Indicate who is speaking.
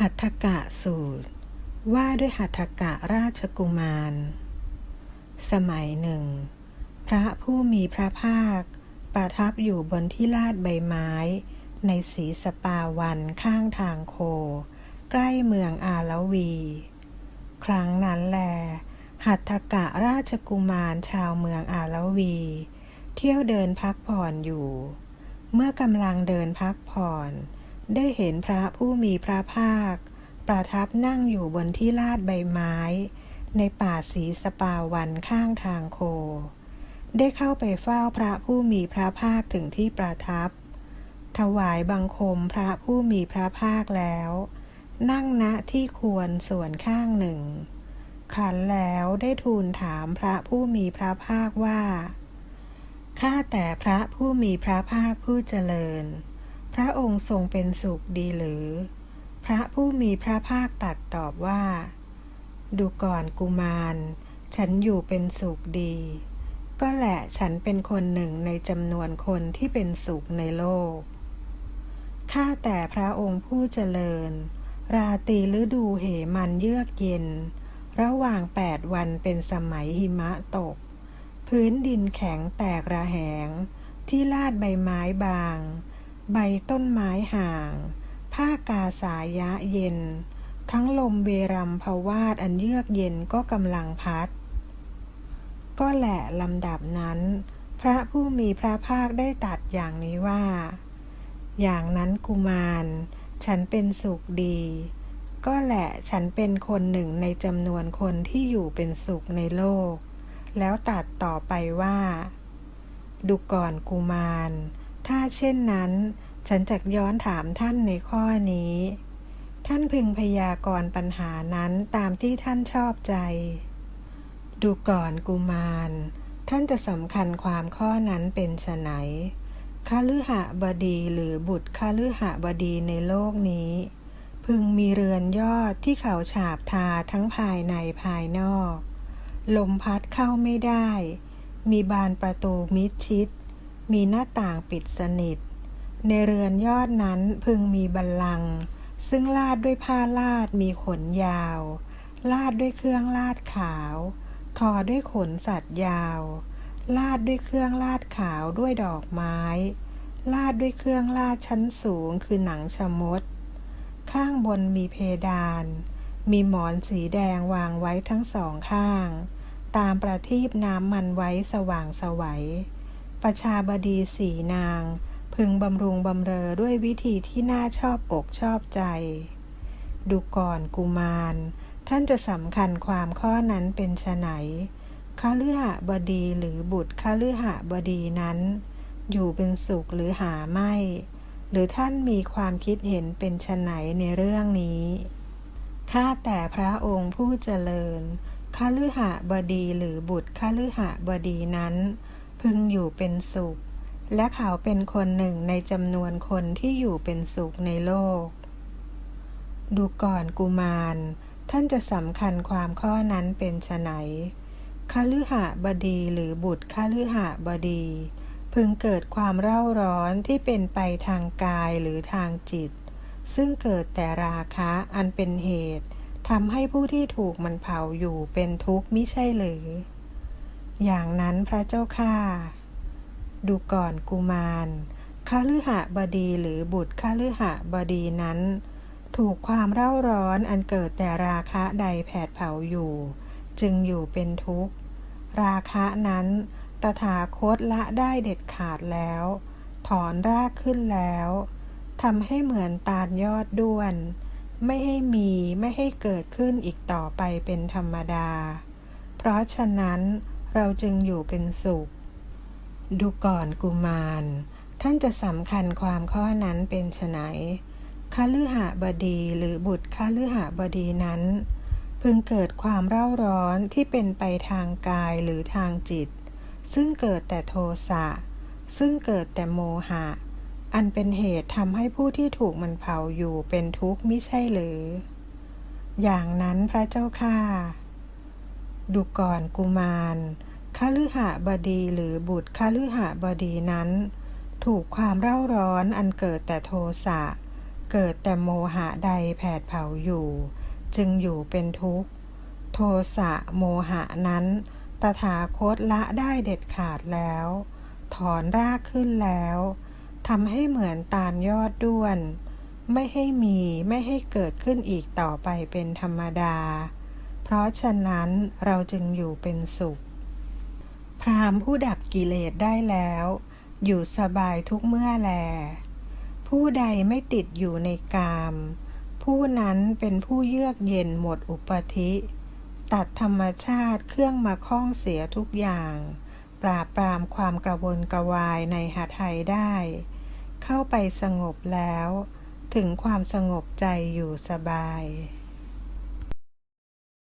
Speaker 1: หัตถกะสูตร ว่าด้วยหัตถกะราชกุมาร สมัยหนึ่ง พระผู้มีพระภาค ประทับอยู่บนที่ลาดใบไม้ ในสีสปาวันข้างทางโค ใกล้เมืองอาลวี ครั้งนั้นแล หัตถกะราชกุมารชาวเมืองอาลวี เที่ยวเดินพักผ่อนอยู่ เมื่อกำลังเดินพักผ่อน ได้เห็นพระผู้มีพระภาค ประทับนั่งอยู่บนที่ลาดใบไม้ ในป่าสีสปาวันข้างทางโค ได้เข้าไปเฝ้าพระผู้มีพระภาคถึงที่ประทับ ถวายบังคมพระผู้มีพระภาคแล้ว นั่งณที่ควรส่วนข้างหนึ่งขันแล้วได้ทูลถามพระผู้มีพระภาคว่า ข้าแต่พระผู้มีพระภาคผู้เจริญ พระองค์ทรงเป็นสุขดีหรือ พระผู้มีพระภาคตัดตอบว่า ดูก่อนกุมาร ฉันอยู่เป็นสุขดี ก็แหละฉันเป็นคนหนึ่งในจำนวนคนที่เป็นสุขในโลก ข้าแต่พระองค์ผู้เจริญ ราตรีฤดูเหมันเยือกเย็น ระหว่างแปดวันเป็นสมัยหิมะตก พื้นดินแข็งแตกระแหง ที่ลาดใบไม้บาง ใบต้นไม้ห่าง ผ้ากาสายะเย็น ทั้งลมเวรัมพวาดอันเยือกเย็นก็กำลังพัด ก็แหละลำดับนั้น พระผู้มีพระภาคได้ตัดอย่างนี้ว่า อย่างนั้นกุมาร ฉันเป็นสุขดี ก็แหละฉันเป็นคนหนึ่งในจำนวนคนที่อยู่เป็นสุขในโลก แล้วตัดต่อไปว่า ดูก่อนกุมาร ถ้าเช่นนั้น ฉันจะย้อนถามท่านในข้อนี้ ท่านพึงพยากรณ์ปัญหานั้นตามที่ท่านชอบใจ ดูก่อนกุมาร ท่านจะสำคัญความข้อนั้นเป็นไฉนคฤหะบดีหรือบุตรคฤหะบดีในโลกนี้ พึงมีเรือนยอดที่เขาฉาบทาทั้งภายในภายนอก ลมพัดเข้าไม่ได้ มีบานประตูมิดชิด มีหน้าต่างปิดสนิท ในเรือนยอดนั้นพึงมีบัลลังก์ซึ่งลาดด้วยผ้าลาดมีขนยาว ลาดด้วยเครื่องลาดขาว ทอด้วยขนสัตว์ยาว ลาดด้วยเครื่องลาดขาวด้วยดอกไม้ ลาดด้วยเครื่องลาดชั้นสูงคือหนังชะมด ข้างบนมีเพดาน มีหมอนสีแดงวางไว้ทั้งสองข้าง ตามประทีปน้ำมันไว้สว่างสวัย ประชาบดีสีนาง พึงบำรุงบำเรอด้วยวิธีที่น่าชอบอกชอบใจ ดูก่อนกุมาร ท่านจะสำคัญความข้อนั้นเป็นไฉนคฤหบดีหรือบุตรคฤหบดีนั้น อยู่เป็นสุขหรือหาไม่ หรือท่านมีความคิดเห็นเป็นไฉนในเรื่องนี้ข้าแต่พระองค์ผู้เจริญคฤหบดีหรือบุตรคฤหบดีนั้น พึงอยู่เป็นสุข และเขาเป็นคนหนึ่งในจำนวนคนที่อยู่เป็นสุขในโลก ดูก่อนกุมาร ท่านจะสำคัญความข้อนั้นเป็นไฉนคฤหบดีหรือบุตรคฤหบดี พึงเกิดความเร่าร้อนที่เป็นไปทางกายหรือทางจิต ซึ่งเกิดแต่ราคะอันเป็นเหตุทำให้ผู้ที่ถูกมันเผาอยู่เป็นทุกข์มิใช่หรือ อย่างนั้นพระเจ้าข้าดูก่อนกุมารคฤหะบดีหรือบุตรคฤหะบดีนั้น ถูกความเร่าร้อนอันเกิดแต่ราคะใดแผดเผาอยู่ จึงอยู่เป็นทุกข์ ราคะนั้นตถาคตละได้เด็ดขาดแล้ว ถอนรากขึ้นแล้วทำให้เหมือนตาลยอดด้วน ไม่ให้มีไม่ให้เกิดขึ้นอีกต่อไปเป็นธรรมดา เพราะฉะนั้น เราจึงอยู่เป็นสุข ดูก่อนกุมาร ท่านจะสำคัญความข้อนั้นเป็นไฉนคฤหบดีหรือบุตรคฤหบดีนั้น พึงเกิดความเร่าร้อนที่เป็นไปทางกายหรือทางจิต ซึ่งเกิดแต่โทสะ ซึ่งเกิดแต่โมหะ อันเป็นเหตุทำให้ผู้ที่ถูกมันเผาอยู่เป็นทุกข์มิใช่หรือ อย่างนั้นพระเจ้าข้าดูก่อนกุมาร คฤหบดีหรือบุตรคฤหบดีนั้น ถูกความเร่าร้อนอันเกิดแต่โทสะ เกิดแต่โมหะใดแผดเผาอยู่ จึงอยู่เป็นทุกข์ โทสะโมหะนั้น ตถาคตละได้เด็ดขาดแล้ว ถอนรากขึ้นแล้วทำให้เหมือนตาลยอดด้วน ไม่ให้มีไม่ให้เกิดขึ้นอีกต่อไปเป็นธรรมดา เพราะฉะนั้นเราจึงอยู่เป็นสุข พรามผู้ดับกิเลสได้แล้ว อยู่สบายทุกเมื่อแล ผู้ใดไม่ติดอยู่ในกาม ผู้นั้นเป็นผู้เยือกเย็นหมดอุปธิ ตัดธรรมชาติเครื่องมาข้องเสียทุกอย่าง ปราบปรามความกระวนกระวายในหาไทยได้ เข้าไปสงบแล้ว ถึงความสงบใจอยู่สบาย